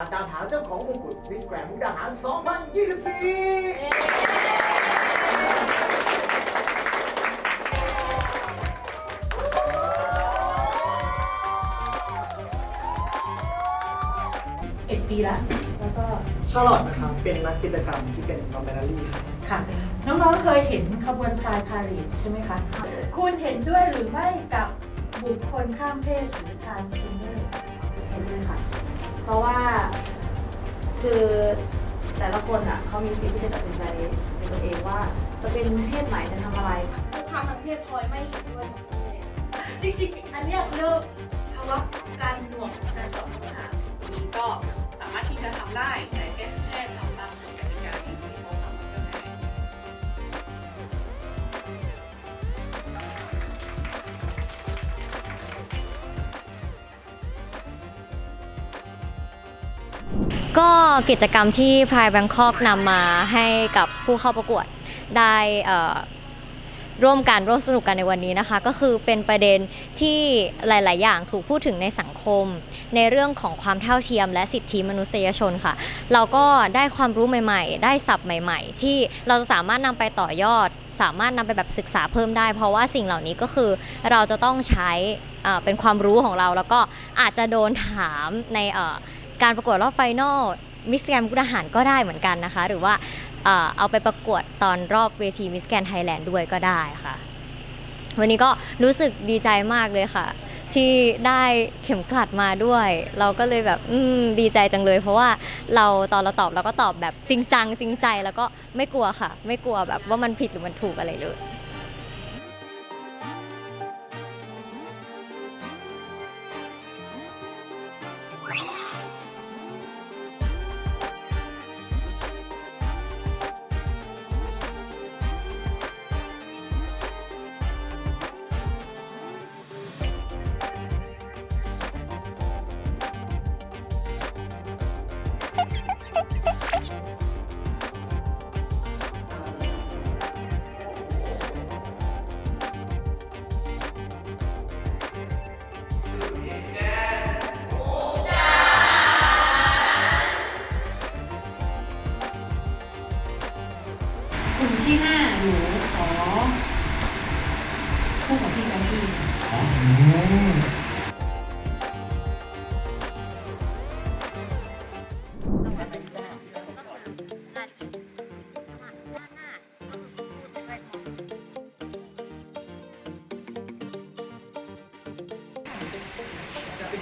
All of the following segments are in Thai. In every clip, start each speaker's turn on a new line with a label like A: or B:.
A: ตามหาเจ้าของมงกุฎมิสแกรนด์มุกดาหาร 2024
B: เอ็ดปีละแล้วก็
A: ชาลอตนะครับ เป็นนักกิจกรรมที่เป็นนอมเบนารีครับ
B: ค่ะน้องๆเคยเห็นขบวนพลายพาเหรดใช่ไหมคะ คุณเห็นด้วยหรือไม่กับบุคคลข้ามเพศหรือทรานส์เจนเดอร์
C: เห็นด้วยค่ะ เพราะว่าคือแต่ละคนอะเขามีสิทธิ์ที่จะตัดสินใจในตัวเองว่า จะเป็นเพศไหนจะทำอะไร
D: คุกคามทางเพศพลอยไม่เห็นด้วย
B: จริงๆ อันเนี้ยเริ่มภาวะการหน่วงของการตอบคำถาม
D: นี้ก็สามารถที่จะทำได้แต่แค่แค่ทำ ก็กิจ
E: กรรมที่ Pride Bangkok นำมาให้กับผู้เข้าประกวดได้ร่วมกันร่วมสนุกกันในวันนี้นะคะ ก็คือเป็นประเด็นที่หลาย ๆ อย่างถูกพูดถึงในสังคม ในเรื่องของความเท่าเทียมและสิทธิมนุษยชนค่ะ เราก็ได้ความรู้ใหม่ ๆ ได้ศัพท์ใหม่ ๆ ที่เราจะสามารถนำไปต่อยอด สามารถนำไปแบบศึกษาเพิ่มได้ เพราะว่าสิ่งเหล่านี้ก็คือเราจะต้องใช้เป็นความรู้ของเรา แล้วก็อาจจะโดนถามในเการประกวดรอบไฟนอลมิสแกรนมุกดาหารก็ได้เหมือนกันนะคะ หรือว่าเอาไปประกวดตอนรอบเวทีมิสแกรนไทยแลนด์ด้วยก็ได้ค่ะ วันนี้ก็รู้สึกดีใจมากเลยค่ะ ที่ได้เข็มกลัดมาด้วย เราก็เลยแบบอืมดีใจจังเลย เพราะว่าเราตอนเราตอบเราก็ตอบแบบจริงจังจริงใจแล้วก็ไม่กลัวค่ะ ไม่กลัวแบบว่ามันผิดหรือมันถูกอะไรเลย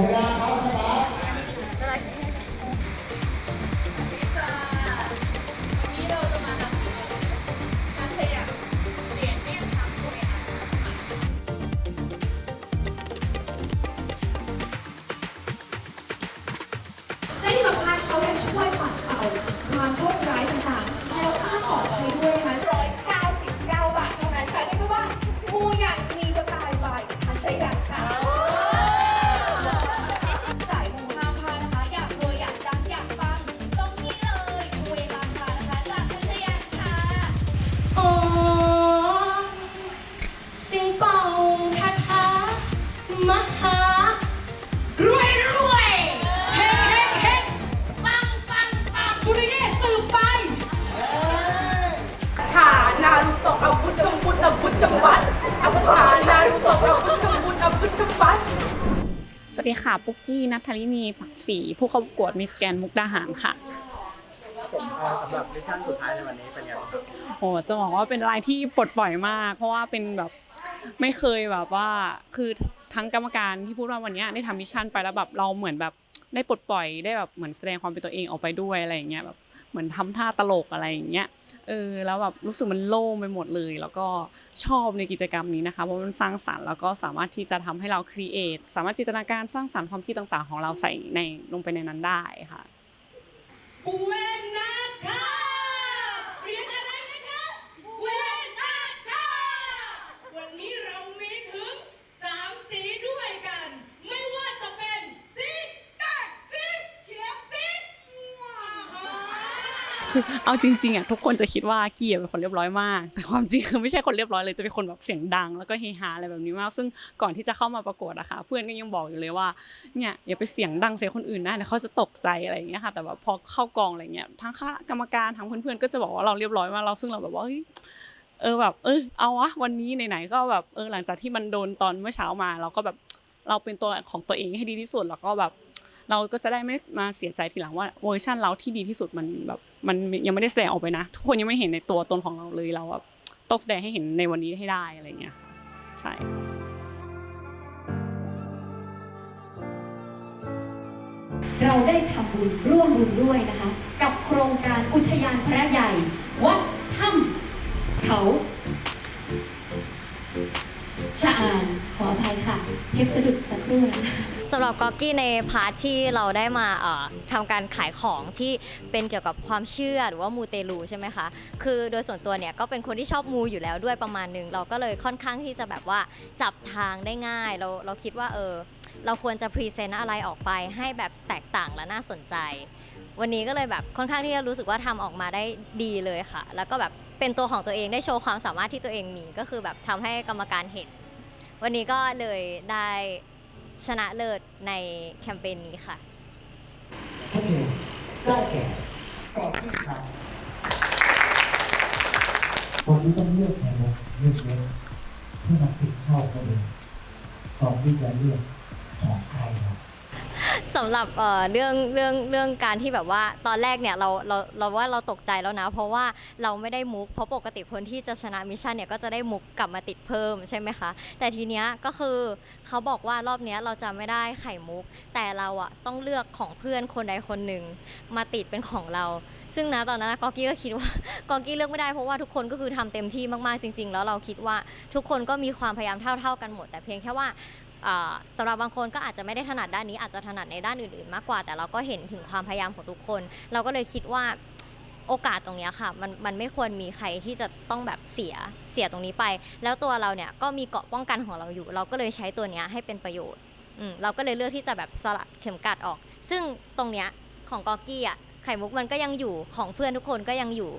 F: 감사합니다. มุดอา
G: วุ
B: ธจำวัดอาวุธขานารุโตะอาวุธจมุดอาวุธจำวัด
H: สวัสดีค่ะปุกกี้นัทธลินีผักศรีผู้เข้าประกวดมิสแกนมุกดาหารค่ะ
I: ผมเอ่อสำหรับมิชชั่นสุดท้ายในวันนี้เป็นยังไงบ้างครับ
H: โอ้จะบอกว่าเป็นอะไรที่ปลดปล่อยมาก เพราะว่าเป็นแบบไม่เคยแบบว่าคือทั้งกรรมการที่พูดว่าวันเนี้ยได้ทำมิชชั่นไปแล้วแบบเราเหมือนแบบได้ปลดปล่อยได้แบบเหมือนแสดงความเป็นตัวเองออกไปด้วยอะไรอย่างเงี้ยแบบเหมือนทำท่าตลกอะไรอย่างเงี้ย เออแล้วแบบรู้สึกมันโล่งไปหมดเลย แล้วก็ชอบในกิจกรรมนี้นะคะเพราะมันสร้างสรรค์แล้วก็สามารถที่จะทำให้เราครีเอทสามารถจินตนาการสร้างสรรค์ความคิดต่างๆ ของเราใส่ในลงไปในนั้นได้ค่ะ
F: เวนาคาเรียนอะไรนะคะ เวนาคาวันนี้เรามีถึงสามสีด้วยกัน ไม่ว่าจะเป็นสีแดงสีเขียวสีม่วง
H: คือเอาจริงๆอะทุกคนจะคิดว่ากี้เป็นคนเรียบร้อยมาก แต่ความจริงคือไม่ใช่คนเรียบร้อยเลยจะเป็นคนแบบเสียงดัง แล้วก็เฮฮาอะไรแบบนี้มาก ซึ่งก่อนที่จะเข้ามาประกวดอะคะเพื่อนก็ยังบอกอยู่เลยว่าเนี่ยอย่าไปเสียงดังใส่คนอื่นนะเดี๋ยวเขาจะตกใจอะไรอย่างเงี้ยค่ะ แต่ว่าพอเข้ากองอะไรเงี้ยทั้งคณะกรรมการทั้งเพื่อนๆก็จะบอกว่าเราเรียบร้อยมากเราซึ่งเราแบบว่าเฮ้ยเออแบบเออเอาวะวันนี้ไหนๆก็แบบเออหลังจากที่มันโดนตอนเมื่อเช้ามาเราก็แบบเราเป็นตัวของตัวเองให้ดีที่สุดแล้วก็แบบ เราก็จะได้ไม่มาเสียใจทีหลังว่าเวอร์ชันเราที่ดีที่สุดมันแบบมันยังไม่ได้แสดงออกไปนะ ทุกคนยังไม่เห็นในตัวตนของเราเลยเราแบบต้องแสดงให้เห็นในวันนี้ให้ได้อะไรเงี้ยใช่
G: เราได้ทำบุญร่วมบุญด้วยนะคะ กับโครงการอุทยานพระใหญ่ วัดถ้ำเขาชะอานขออภัยค่ะ เทปสะดุดสักครู่นะคะ
E: สำหรับก๊อกกี้ในพาร์ทที่เราได้มาเอ่อทำการขายของที่เป็นเกี่ยวกับความเชื่อหรือว่ามูเตลูใช่ไหมคะ คือโดยส่วนตัวเนี่ยก็เป็นคนที่ชอบมูอยู่แล้วด้วยประมาณหนึง เราก็เลยค่อนข้างที่จะแบบว่าจับทางได้ง่าย เราเราคิดว่าเออเราควรจะพรีเซนต์อะไรออกไปให้แบบแตกต่างและน่าสนใจ วันนี้ก็เลยแบบค่อนข้างที่จะรู้สึกว่าทำออกมาได้ดีเลยค่ะ แล้วก็แบบเป็นตัวของตัวเองได้โชว์ความสามารถที่ตัวเองมีก็คือแบบทำให้กรรมการเห็น วันนี้ก็เลยได้ ชนะเลิศในแคมเปญนี้ค่ะ
J: ถ้าเชิญได้แก่กอบที่ครับวันนี้ต้องเลือกแนวเลือกเลือกที่มันติดเข้ากันเลยก่อนที่จะเลือกของใครครับ
E: สำหรับเอ่อเรื่องเรื่องเรื่องการที่แบบว่าตอนแรกเนี่ยเราเราเราว่าเราตกใจแล้วนะ เพราะว่าเราไม่ได้มุกเพราะปกติคนที่จะชนะมิชชั่นเนี่ยก็จะได้มุกกลับมาติดเพิ่มใช่ไหมคะ แต่ทีเนี้ยก็คือเขาบอกว่ารอบเนี้ยเราจะไม่ได้ไข่มุก แต่เราอะต้องเลือกของเพื่อนคนใดคนหนึ่งมาติดเป็นของเรา ซึ่งนะตอนนั้นนะกอกี้ก็คิดว่า กอกี้เลือกไม่ได้เพราะว่าทุกคนก็คือทำเต็มที่มากๆจริง ๆ แล้วเราคิดว่าทุกคนก็มีความพยายามเท่า ๆกันหมด แต่เพียงแค่ว่าอ่า สำหรับบางคนก็อาจจะไม่ได้ถนัดด้านนี้อาจจะถนัดในด้านอื่นๆ มากกว่า แต่เราก็เห็นถึงความพยายามของทุกคน เราก็เลยคิดว่าโอกาสตรงนี้ค่ะมันมันไม่ควรมีใครที่จะต้องแบบเสียเสียตรงนี้ไป แล้วตัวเราเนี่ยก็มีเกราะป้องกันของเราอยู่ เราก็เลยใช้ตัวนี้ให้เป็นประโยชน์เราก็เลยเลือกที่จะแบบสลัดเข็มกัดออก ซึ่งตรงเนี้ยของกอกี้อะไข่มุกมันก็ยังอยู่ของเพื่อนทุกคนก็ยังอยู่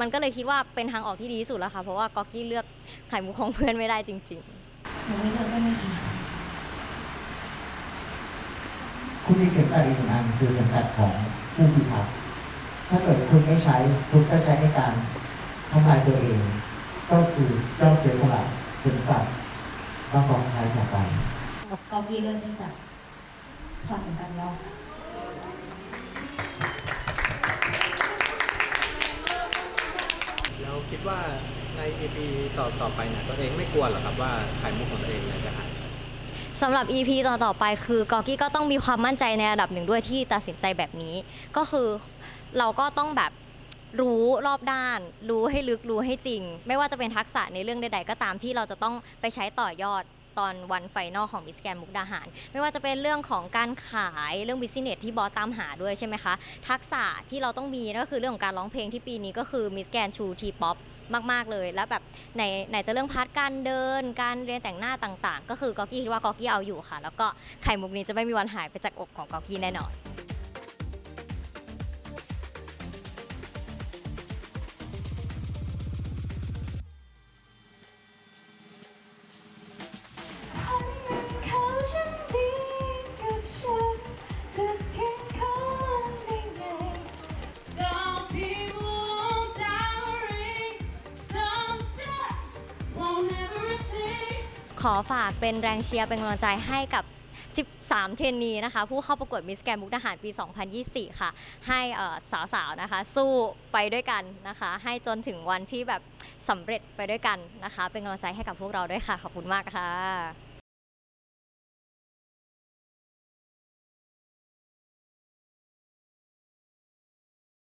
E: มันก็เลยคิดว่าเป็นทางออกที่ดีที่สุดแล้วค่ะเพราะว่ากอกี้เลือกไข่มุกของเพื่อนไม่ได้จริงๆ
J: คุณมีเข็มคะ กัดอีกหนึ่งอันคือเข็มกัดของผู้พิทักษ์ถ้าเกิดคุณไม่ใช้ คุณก็ใช้ในการทำลายตัวเอง ก็คือเจ้าเสียสละเข็มกัดก็กองท้ายต่อไป
G: กอกี้เริ่มที่จะถอดเหมือนกันเนาะ
I: แล้วคิดว่าใน EP ต่อต่อไปเนี่ยตัวเองไม่กลัวเหรอครับว่าไข่มุกของตัวเองเนี่ยจะหายไป
E: สำหรับ EP ต่อต่อๆไปคือกอกี้ก็ต้องมีความมั่นใจในระดับหนึ่งด้วยที่ตัดสินใจแบบนี้ ก็คือเราก็ต้องแบบรู้รอบด้าน รู้ให้ลึกรู้ให้จริง ไม่ว่าจะเป็นทักษะในเรื่องใด ๆ ก็ตามที่เราจะต้องไปใช้ต่อยอดตอนวันไฟนอลของมิสแกนมุกดาหาร ไม่ว่าจะเป็นเรื่องของการขายเรื่องบิสเนสที่บอสตามหาด้วยใช่ไหมคะ ทักษะที่เราต้องมีก็คือเรื่องของการร้องเพลงที่ปีนี้ก็คือมิสแกนชูทีป๊อป มาก ๆเลย แล้วแบบไหนไหนจะเรื่องพาร์ทการเดิน การเรียนแต่งหน้าต่างๆ ก็คือกอกี้คิดว่ากอกี้เอาอยู่ค่ะ แล้วก็ไข่มุกนี้จะไม่มีวันหายไปจากอกของกอกี้แน่นอน อฝากเป็นแรงเชียร์เป็นกำลังใจให้กับ 13 เทรนนีนะคะ ผู้เข้าประกวดมิสแกรนบุกทหารปี 2024 ค่ะ ให้สาวๆ นะคะ สู้ไปด้วยกันนะคะ ให้จนถึงวันที่แบบสำเร็จไปด้วยกันนะคะ เป็นกำลังใจให้กับพวกเราด้วยค่ะ ขอบคุณมากค่ะ